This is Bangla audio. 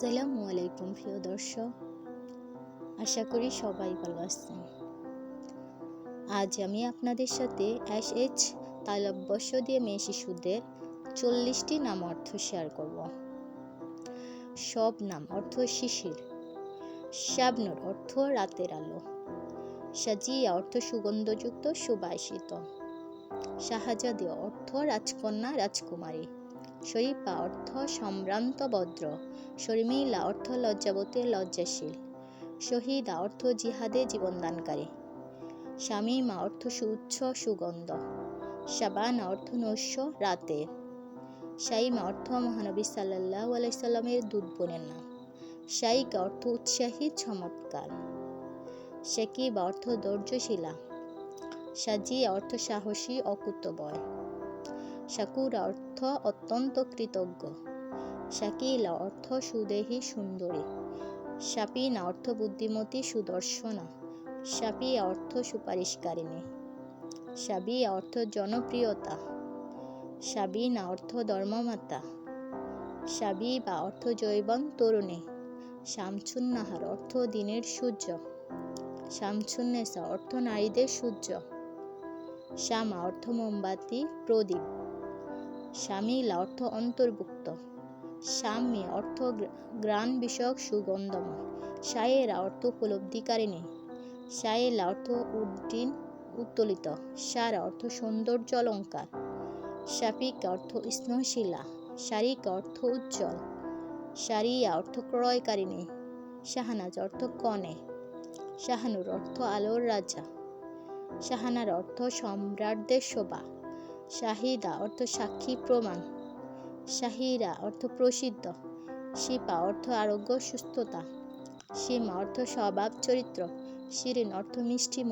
আসসালামু আলাইকুম, প্রিয় দর্শক। আশা করি সবাই ভালো আছেন। আজ আমি আপনাদের সাথে এস এইচ তালব্যস্য দিয়ে মেয়ে শিশুদের চল্লিশটি নাম অর্থ শেয়ার করব। সব নাম অর্থ শিশির শাবনুর অর্থ রাতের আলো, সাজিয়া অর্থ সুগন্ধযুক্ত সুবাসিত, শাহজাদি অর্থ রাজকন্যা রাজকুমারী শরীফা অর্থ সম্ভ্রান্ত ভদ্র। শর্মিলা অর্থ লজ্জাবতী, লজ্জাশীল। শহীদা অর্থ জিহাদে জীবনদানকারী। শামীমা অর্থ সুচ্ছ সুগন্ধ। শাবানা অর্থ নৈশ, রাতে। শাইমা অর্থ মহানবী সাল্লাহ আলাইসাল্লামের দুধ বোনের নাম। শাইকা অর্থ উৎসাহী, চমৎকার। শেকিবা অর্থ ধৈর্যশীলা। সাজিয়া অর্থ সাহসী অকুতবয় শাকুরা অর্থ অত্যন্ত কৃতজ্ঞ। শাকিলা অর্থ সুদেহী সুন্দরী। শাপিনা অর্থ বুদ্ধিমতী সুদর্শনা। শাপিয়া অর্থ সুপারিশকারিণী। সাবিয়া অর্থ জনপ্রিয়তা। সাবিনা অর্থ ধর্মমাতা। সাবিবা অর্থ জৈবন তরুণী। শামছুন্নাহার অর্থ দিনের সূর্য। শামছুন্নেসা অর্থ নারীদের সূর্য। শ্যামা অর্থ মোমবাতি, প্রদীপ। শামিলা অর্থ অন্তর্ভুক্ত। শাম্মী অর্থ গ্রাণ বিষয়ক সুগন্ধময়। সায়েরা অর্থ উপলব্ধিকারিণী সায়েলা অর্থ উদ্দিন উত্তোলিত। সারা অর্থ সৌন্দর্য অলঙ্কার। শাফিকা অর্থ স্নেহশীলা। শারিকা অর্থ উজ্জ্বল। সারিয়া অর্থ ক্রয়কারিণী শাহানাজ অর্থ কনে শাহানুর অর্থ আলোর রাজা। শাহানার অর্থ সম্রাটদের শোভা। শাহিদা অর্থ সাক্ষী প্রমাণ। শাহিরা অর্থ প্রসিদ্ধ। শিপা অর্থ আরোগ্য, সুস্থতা। সীমা অর্থ স্বভাব, চরিত্র। শিরিন অর্থ মিষ্টি